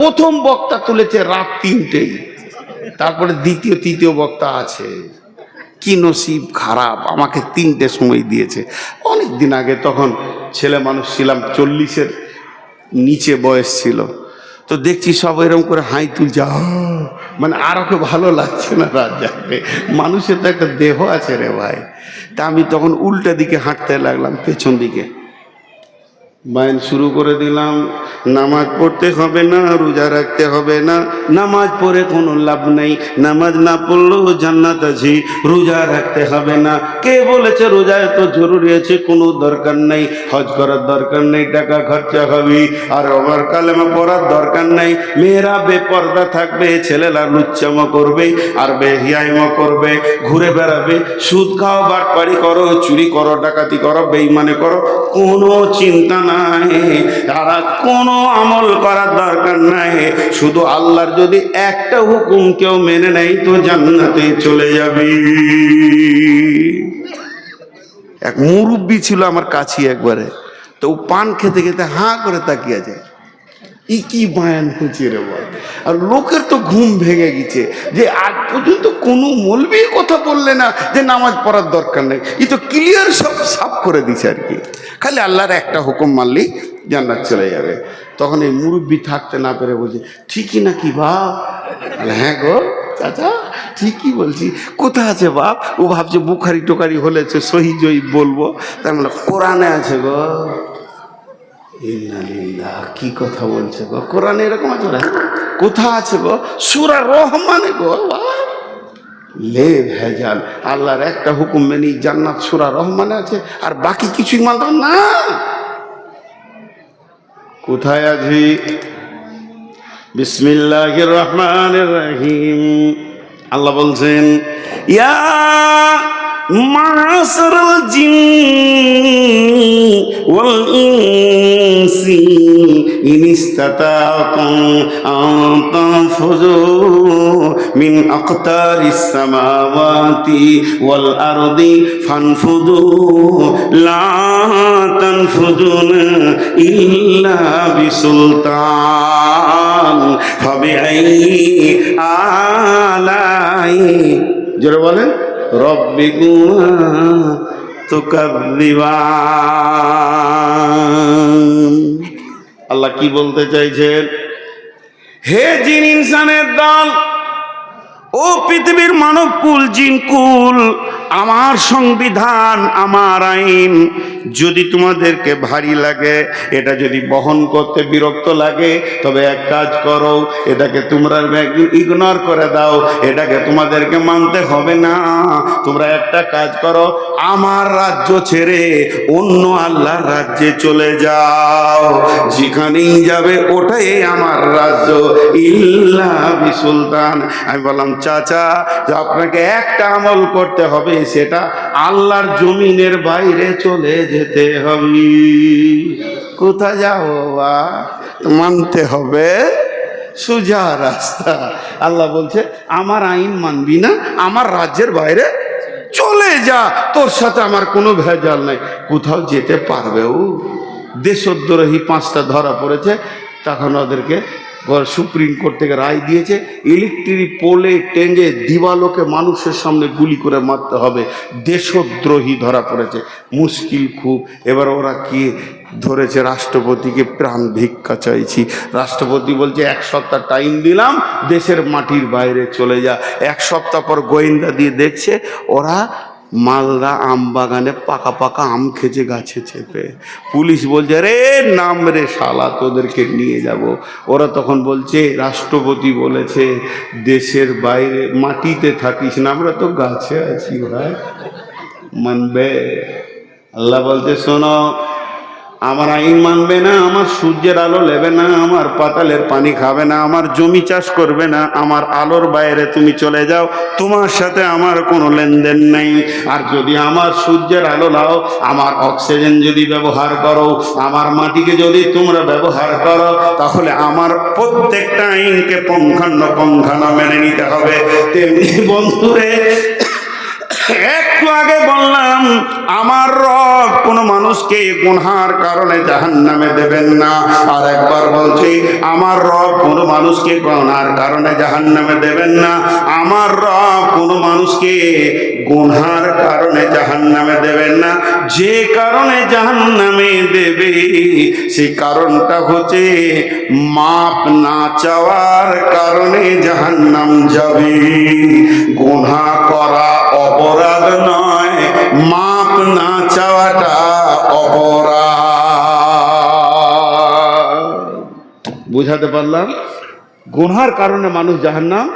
প্রথম বক্তা তুলেছে রাত তিনটেই। তারপরে দ্বিতীয়, তৃতীয় বক্তা আছে। কি নসিব খারাপ, আমাকে তিনটে সময় দিয়েছে। অনেক দিন আগে তখন ছেলে মানুষ ছিলাম, চল্লিশের নিচে বয়স ছিল। তো দেখছি সব এরকম করে হাই তুলছে! মানে আর ওকে ভালো লাগছে না রাত জাগতে। মানুষের তো একটা দেহ আছে রে ভাই। তা আমি তখন উল্টা দিকে হাঁটতে লাগলাম, পেছন দিকে। বাইন শুরু করে দিলাম, নামাজ পড়তে হবে না, রোজা রাখতে হবে না, নামাজ পড়ে কোনো লাভ নেই, নামাজ না পড়লেও জান্নাত আছে, রোজা রাখতে হবে না। কে বলেছে রোজা এত জরুরি আছে? কোনো দরকার নেই, হজ করার দরকার নেই, টাকা খরচা হবে, আর আমার কালেমা পড়ার দরকার নেই। মেয়েরা বেপর্দা থাকবে, ছেলেরা লুচ্চামো করবে, আর বেহিয়াইমো করবে, ঘুরে বেড়াবে। সুদ খাও, বাটপাড়ি করো, চুরি করো, ডাকাতি করো, বেইমানে করো, কোনো চিন্তা নাই। তারা কোনো আমল করার দরকার নাই। শুধু আল্লাহর যদি একটা হুকুম কেউ মেনে নেয়, তো জান্নাতে চলে যাবে। এক মুরব্বী ছিল আমার কাছে একবারে। তো পান খেতে খেতে হাঁ করে তাকিয়ে আছে। ই কি বায়ান হচ্ছে রে বল? আর লোকের তো ঘুম ভেঙে গেছে যে আজ পর্যন্ত কোনো মলবি কথা বললে না যে নামাজ পড়ার দরকার নেই। ই তো ক্লিয়ার সব সাফ করে দিছে আর কি। খালি আল্লাহর একটা হুকুম মানলেই জান্নাত চলে যাবে। তখন এই মুরব্বি থাকতে না পেরে বলছে ঠিকই নাকি বাপ? বলে, হ্যাঁ গো চাচা ঠিকই বলছি। কোথা আছে বাপ? ও ভাবছে বুখারি টোকারি হলে তো সহি জয়ী বলব। তার মানে কোরআনে আছে গো। কি কথা বলছে গো? কোরআনে এরকম আছে না? কোথা আছে গো? সুরা রহমানে গো লে ভেজাল, আল্লাহর একটা হুকুম মেনি জান্নাত সুরা রহমানে আছে, আর বাকি কিছুই মানত না। কোথায় আছি? বিসমিল্লাহ রহমান রহিম। আল্লাহ বলছেন, ইয়া মাসরুল জিন ওয়াল ইন إن استطعتم أن تنفذوا من أقطار السماوات والأرض فانفذوا لا تنفذون إلا بسلطان فبأي آلاء জোরে বলেন রব্বিকুমা তুকাদ্দিবান আল্লাহ কি বলতে চাইছেন? হে জিন ইনসানের দল ও পৃথিবীর মানব কুল জিন কুল আমার সংবিধান, আমার আইন যদি তোমাদেরকে ভারী লাগে, এটা যদি বহন করতে বিরক্ত লাগে, তবে এক কাজ করো, এটাকে তোমরা ইগনোর করে দাও, এটাকে তোমাদেরকে মানতে হবে না। তোমরা একটা কাজ করো, আমার রাজ্য ছেড়ে অন্য আল্লাহর রাজ্যে চলে যাও। যেখানেই যাবে ওটাই আমার রাজ্য। ইল্লা সুলতান আমি বললাম, চাচা, আপনাকে একটা আমল করতে হবে। সেটা আল্লাহর জমিনের বাইরে চলে যেতে হবে। কোথা যাও বাবা? মানতে হবে। সোজা রাস্তা। আল্লাহ বলছে, আমার আইন মানবি না, আমার রাজ্যের বাইরে চলে যা। তোর সাথে আমার কোনো ভেজাল নাই। কোথাও যেতে পারবে ও। দেশদ্রোহী পাঁচটা ধরা পড়েছে, তখন ওদেরকে সুপ্রিম কোর্ট থেকে রায় দিয়েছে ইলেকট্রিক পোলে টেঙ্গে দিবালোকে মানুষের সামনে গুলি করে মারতে হবে। দেশদ্রোহী ধরা পড়েছে। মুশকিল খুব। এবার ওরা কি ধরেছে? রাষ্ট্রপতিকে প্রাণ ভিক্ষা চাইছি। রাষ্ট্রপতি বলছে, এক সপ্তাহ টাইম দিলাম, দেশের মাটির বাইরে চলে যা। এক সপ্তাহ পর গোয়েন্দা দিয়ে দেখছে, ওরা মালদা আম বাগানে পাকা পাকা আম খেচে গাছে চেপে। পুলিশ বলছে রে নাম রে শালা, তোদেরকে নিয়ে যাব। ওরা তখন বলছে, রাষ্ট্রপতি বলেছে, দেশের বাইরে মাটিতে থাকিস না, আমরা তো গাছে আছি ভাই। মানবে? আল্লাহ বলতে শোনো আমার আইন মানবে না, আমার সূর্যের আলো নেবে না, আমার পাতালের পানি খাবে না, আমার জমি চাষ করবে না, আমার আলোর বাইরে তুমি চলে যাও, তোমার সাথে আমার কোনো লেনদেন নেই। আর যদি আমার সূর্যের আলো লাও আমার অক্সিজেন যদি ব্যবহার করো, আমার মাটিকে যদি তোমরা ব্যবহার করো, তাহলে আমার প্রত্যেকটা আইনকে পঙ্খান্ন পঙ্খানো মেনে নিতে হবে। তেমনি বন্ধুরে, একটু আগে বললাম, আমার রব কোনো মানুষকে গুনহার কারণে জাহান্নামে দেবেন না। আর একবার বলছি, আমার রব কোনো মানুষকে গুনহার কারণে জাহান্নামে দেবেন না। আমার রব কোনো মানুষকে গুনহার কারণে জাহান্নামে দেবেন না। যে কারণে জাহান্নামে দেবে সেই কারণটা হচ্ছে মাপ না চাওয়ার কারণে জাহান্নাম যাবে। গুনহা বুঝাতে পারলাম? গুনহার কারণে মানুষ জাহান্নাম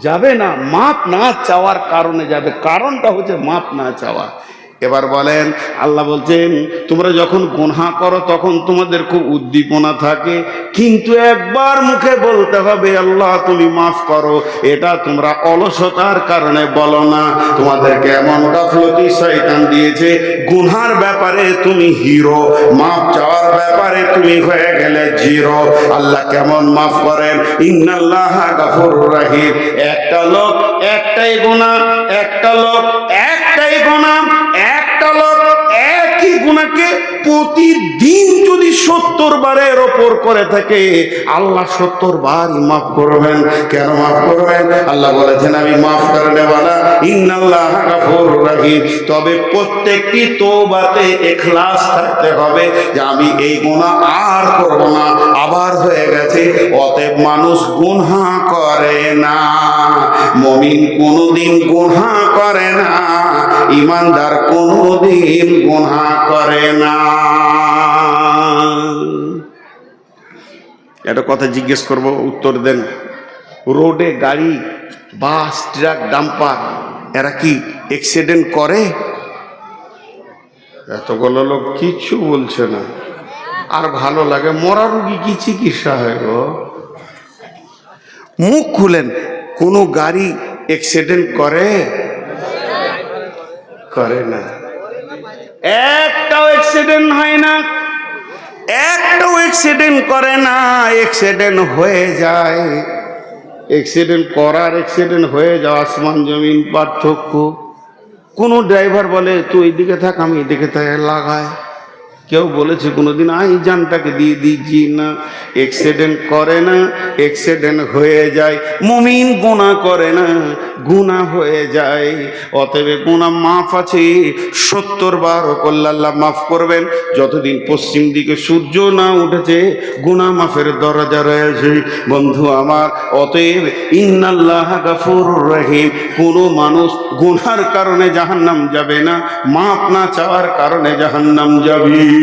যাবে না, মাপ না চাওয়ার কারণে যাবে। কারণটা হচ্ছে মাপ না চাওয়া। এবার বলেন, আল্লাহ বলছেন, তোমরা যখন গুনহা করো, তখন তোমাদের খুব উদ্দীপনা থাকে। কিন্তু একবার মুখে বলতে হবে, আল্লাহ তুমি মাফ করো, এটা তোমরা অলসতার কারণে বলো না। তোমাদেরকে এমন গাফলতি শয়তান দিয়েছে, গুনহার ব্যাপারে তুমি হিরো মাফ চাওয়ার ব্যাপারে তুমি হয়ে গেলে জিরো। আল্লাহ কেমন মাফ করেন? ইন্নাল্লাহ গাফুর রাহিম। একটা লোক একটাই গুনাহ একটা লোক একটাই লোক গুণাকে প্রতিদিন সত্তর বারের ওপর করে থাকে আল্লাহ সত্তর বারই মাফ করবেন। কেন মাফ করবেন? আল্লাহ বলেছেন, আমি মাফ করে নেওয়ালা ইন্নাল্লাহ রাহিম। তবে প্রত্যেকটি তোবাতে এখলাস থাকতে হবে যে আমি এই গুনাহ আর করব না। আবার হয়ে গেছে, অতএব মানুষ গুনহা করে না। মমিন কোনোদিন গুনহা করে না। ইমানদার কোনোদিন গুনহা করে না। একটা কথা জিজ্ঞেস করব, উত্তর দেন। রোডে গাড়ি, বাস, ট্রাক, ডাম্পার, এরা কি অ্যাক্সিডেন্ট করে? এতগুলো লোক কিচ্ছু বলছে না। আর ভালো লাগে, মরা রুগী কি চিকিৎসা হয় গো? মুখ খুলেন, কোনো গাড়ি অ্যাক্সিডেন্ট করে? করে না। একটাও অ্যাক্সিডেন্ট হয় না। একটাও অ্যাক্সিডেন্ট করে না অ্যাক্সিডেন্ট হয়ে যায়। অ্যাক্সিডেন্ট করার অ্যাক্সিডেন্ট হয়ে যাওয়া, আসমান, জমিন, পার্থক্য। কোনো ড্রাইভার বলে, তুই এদিকে থাক, আমি এদিকে থাকে লাগায় কেউ বলেছে কোনোদিন আই জানটাকে দিয়ে দিচ্ছি না। অ্যাক্সিডেন্ট করে না অ্যাক্সিডেন্ট হয়ে যায়। মুমিন গুণা করে না গুণা হয়ে যায়। অতএব গুণা মাফ আছে। সত্তর বার কল্লাল্লাহ মাফ করবেন। যতদিন পশ্চিম দিকে সূর্য না উঠেছে গুণা মাফের দরজা রয়েছে। বন্ধু আমার, অতএব ইন্নাল্লাহ গাফুর রহিম। কোনো মানুষ গুনার কারণে জাহান্নাম যাবে না মাপ না চাওয়ার কারণে জাহান্নাম যাবে।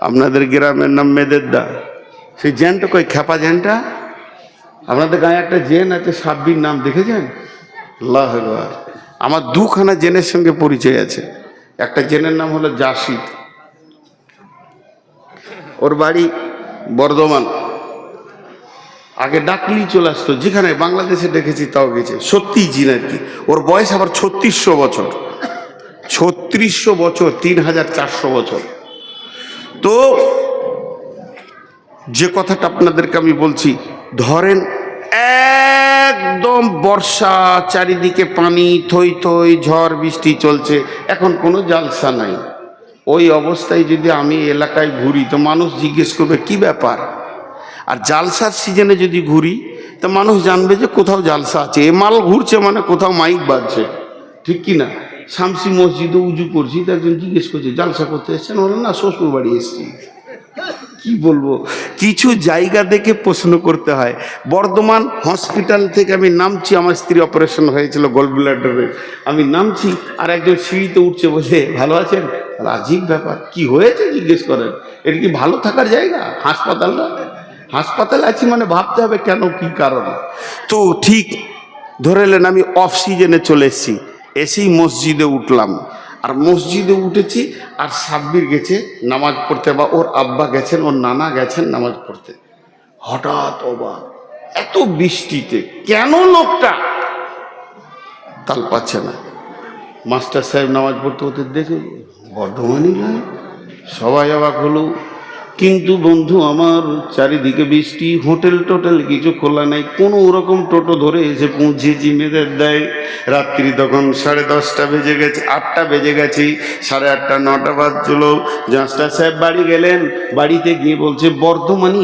আপনাদের গ্রামের নাম মেদেরদা সেই জেনটা কই খেপা জেনটা আপনাদের গায়ে একটা জেন আছে, সাব্বির নাম, দেখেছেন? আল্লাহ। আমার দুখানা জেনের সঙ্গে পরিচয় আছে। একটা জেনের নাম হলো জাসিদ। ওর বাড়ি বর্ধমান। আগে ডাকলি চলে আসতো। যেখানে বাংলাদেশে দেখেছি, তাও গেছে। সত্যি জিন আর কি। ওর বয়স আবার ছত্রিশশো বছর। ছত্রিশশো বছর, তিন হাজার চারশো বছর। তো, যে কথাটা আপনাদেরকে আমি বলছি, ধরেন একদম বর্ষা, চারিদিকে পানি, থই থই, ঝড়, বৃষ্টি চলছে, এখন কোনো জালসা নাই। ওই অবস্থায় যদি আমি এলাকায় ঘুরি, তো মানুষ জিজ্ঞেস করবে, কি ব্যাপার? আর জালসার সিজনে যদি ঘুরি, তো মানুষ জানবে যে কোথাও জালসা আছে। এ মাল ঘুরছে মানে কোথাও মাইক বাজছে। ঠিক কি না? শামসি মসজিদে উজু করছি, তো একজন জিজ্ঞেস করছে, জালসা করতে এসছেন? বলে, না, শ্বশুর বাড়ি এসছি। কি বলব? কিছু জায়গা দেখে প্রশ্ন করতে হয়। বর্ধমান হসপিটাল থেকে আমি নামছি, আমার স্ত্রী অপারেশন হয়েছিল গোল্ড ব্লাডারের আমি নামছি, আর একজন সিঁড়িতে উঠছে বলে, ভালো আছেন? আজীব ব্যাপার, কি হয়েছে? জিজ্ঞেস করেন। এটা কি ভালো থাকার জায়গা, হাসপাতালটা? হাসপাতালে আছি মানে ভাবতে হবে কেন, কি কারণ? তো ঠিক ধরে নেন, আমি অফ সিজনে চলে এসেছি। এসেই মসজিদে উঠলাম। আর মসজিদে উঠেছি, আর সাব্বির গেছে নামাজ পড়তে বা ওর আব্বা গেছেন, ওর নানা গেছেন নামাজ পড়তে। হঠাৎ অবাক, এত বৃষ্টিতে কেন লোকটা? তাল পাচ্ছে না। মাস্টার সাহেব নামাজ পড়তে ওদের দেখে বর্ধমানই সবাই অবাক হলো। কিন্তু বন্ধু, আমার চারিদিকে বৃষ্টি, হোটেল টোটেল কিছু খোলা নাই। কোনো ওরকম টোটো ধরে এসে পৌঁছেছি মেয়েদের দেয়, রাত্রি তখন সাড়ে দশটা বেজে গেছে, আটটা বেজে গেছি, সাড়ে আটটা, নটা বাজছিল। জাঁচটা সাহেব বাড়ি গেলেন, বাড়িতে গিয়ে বলছে, বর্ধমানই